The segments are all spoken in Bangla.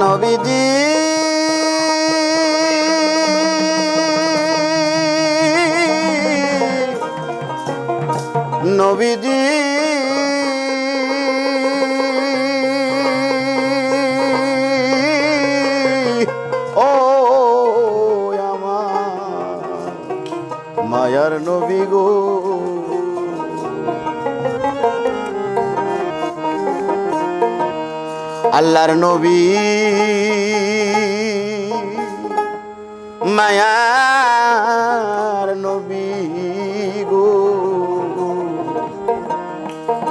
নবীজি। নবীজি। ও মায়ার নবী গো। আল্লাহর নবী। মায়ার নবী গো।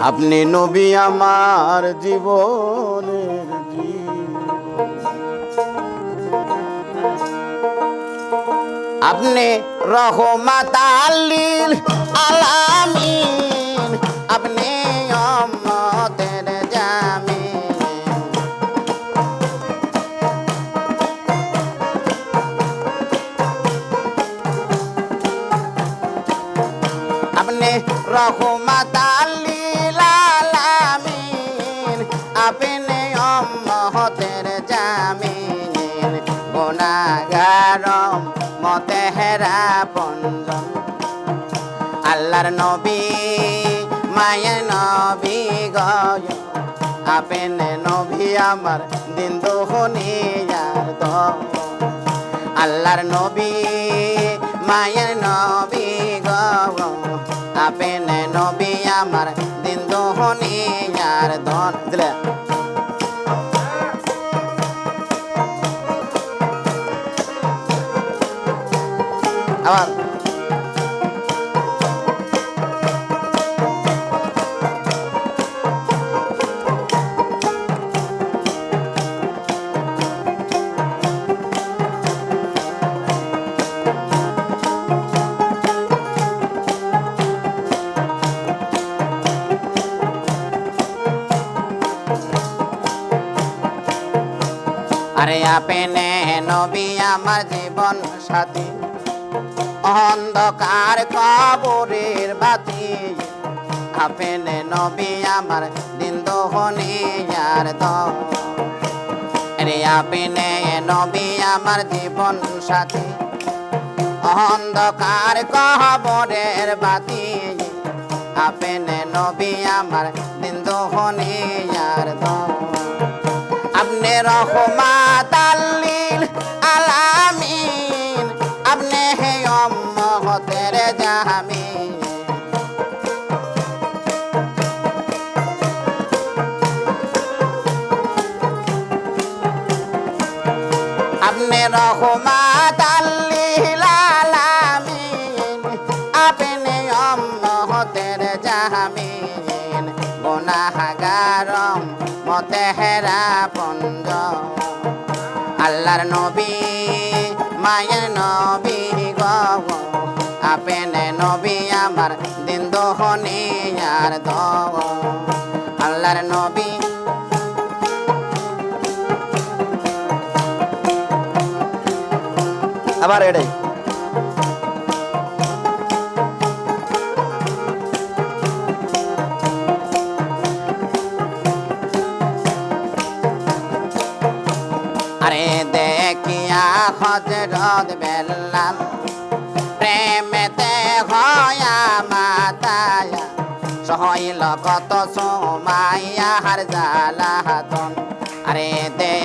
আপনি নবী আমার জীবন। আপনি রহমাত আলামিন। আপনি মতে হেরা পঞ্জন আল্লাহর নবী মায়ের নবী গয়। আপেনে নবী আমার দিন দোহনিয়ার আল্লাহর নবী মায়ের নবী গয়। আপেনে নবী আমার দিন দোহনিয়ার ধন দিলে আপেনে নবী আমার জীবন সাথী। অন্ধকার কবরের বাতি। আপেনে নবী আমার দিন দোহনি আর রে আপেনে নবী আমার জীবন সাথী। অন্ধকার কবরের বাতি। আপেনে আমার দিন আপনি রহমাত আপনি রহমাত আল্লাহর নবী মায়ের নবী গো আপেনে নবী আমার দিন দোহনি আর দ আল্লাহর নবী আবার এটাই। আরে দেখিয়া হজরত বেল্লাল প্রেমেতে হয়া মাতায়া, সহইল কত সোমাইয়া হার জালাতন আরে দেখিয়া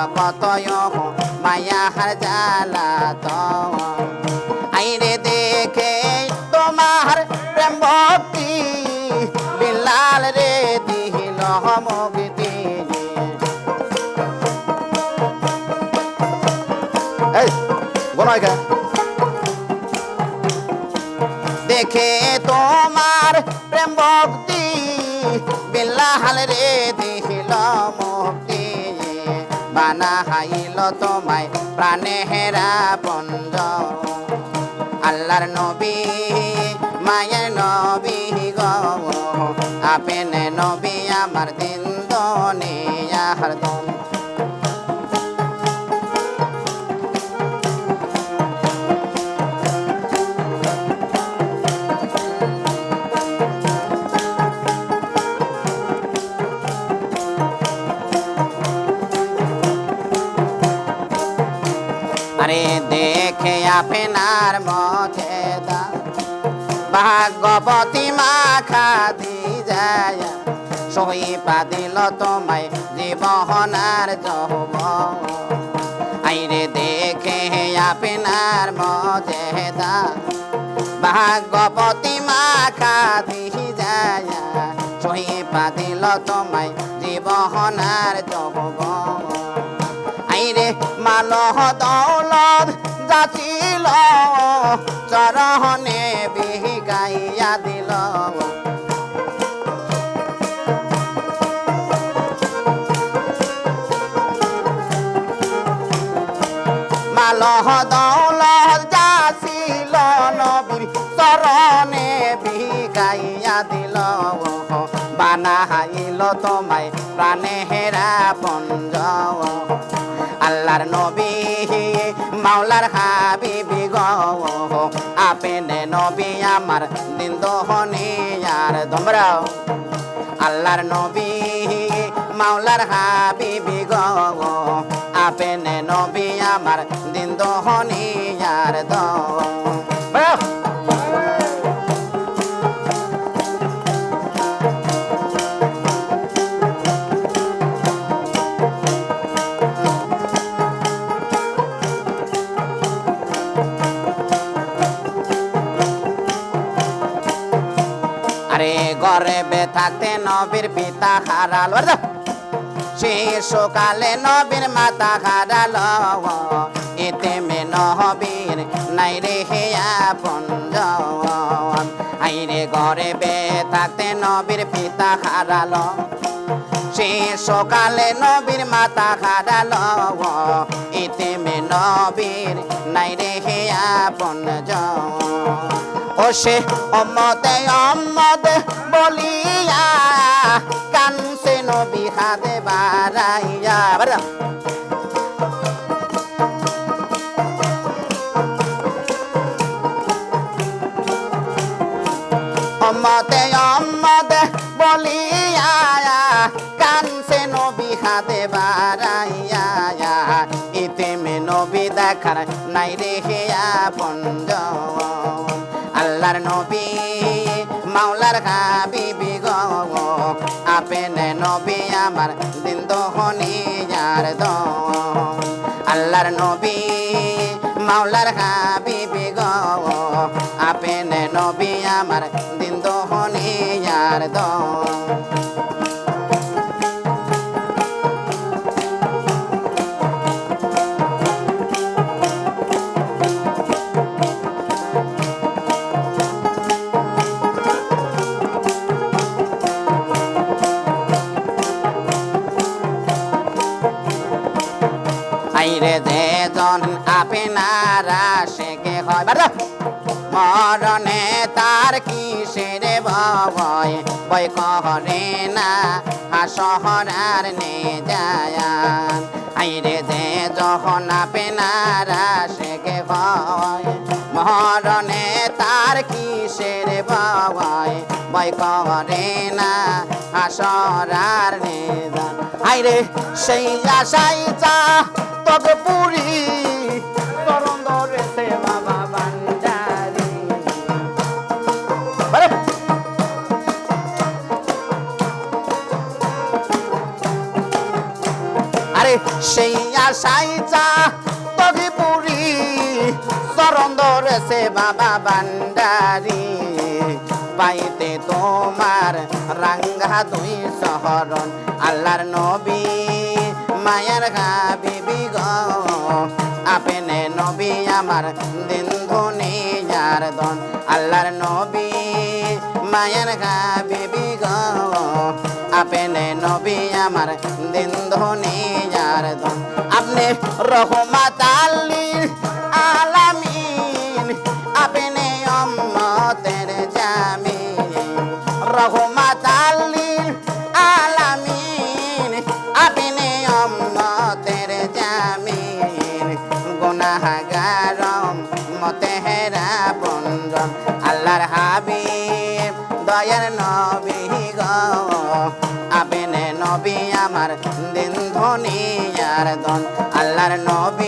সহইল কত মায়া হার জালাতন আইরে দেখে তোমার প্রেম ভক্তি বিলাল রে দিল মুক্তি। এই দেখে তোমার প্রেম ভক্তি বিলাল রে বানা হাইল তোমায় প্রাণে হেরা পঞ্জ আল্লাহর নবী আপনার মতে দা ভাগবতী মা খাদি যায়। সহিপা দিল তোমায় জীবনার যৌব আইরে দেখে আপনার মতে দা ভাগবতী মা খাদি যায়। সহিপা দিল তোমায় জীবনার যৌব আইরে দৌলত যাচিল চরহনে বিগাইয়া দিল। মালহ দৌলত যাচিল নবীর চরণে বিগাইয়া দিল। বানাইল তোমায় প্রাণে হেরা পঞ্জ আল্লাহর নবী মাওলার হাবিবি গো, আপেনে নবী আমার দিন হনি আর তোমরাও আল্লাহর নবী, মাওলার হাবিবি গো, আপেনে নবী আমার দিন হনি আর দ থাকতে নবীর পিতা হারাল। শিশুকালে নবীর মাতা হারাল। এতে মে নহবীর নাই রে হেয়া পঞ্জ আইরে ঘরে বে থাকতে নবীর পিতা হারাল। শিশুকালে নবীর মাতা হারাল। এতে মে নবীর নাই রে হেয়া পঞ্জ সে অমতে অমতে বলিয়া কানসে নবী হাতে বাড়াইয়া। বাড়া। অমতে অমতে বলিয়া কানসে নবী হাতে বাড়াইয়া। ইতে মে নবী দেখার নাই রে হেয়া পঞ্জ আল্লাহর নবী, মাওলার হাবিবি গ। আপেনে নবী আমার দিন দহনি যার দ আল্লাহর নবী, মাওলার হাবিবি গ। আপেনে নবী আমার শেখে হয়। বাড়া মরণে তার কিসের ভয়? বই কহরে না, হাসহরার নে যায়ান আইরে যে যখন আপনারা শেখে ভয়, মরণে তার কিসের ভয়? বই কহরে না হাসরার নে যান আইরে সেই আশাই চা তবে ধরেছে বাবা বান্ডারি পাইতে তোমার রাঙ্গা দুই শহরন আল্লাহর নবী, মায়ার হাবিবি গ। আপেনে নবী আমার দিন ধনে যার দন, আল্লাহর নবী, মায়ার হাবিবি গ। আপেনে নবী আমার দিন ধনে যার দন, আপনি রহমাত আলামিন আপনি অম্মতের জামিন। রহমাত আল্লির আলামিন। আপনি অম্মতের জামিন। গুনাহগারম মতে হেরা বন্ধন। আল্লাহর হাবিব, দয়ার নবী গ। আপনি নবী আমার দিন ধনী আর দন আল্লাহর নবী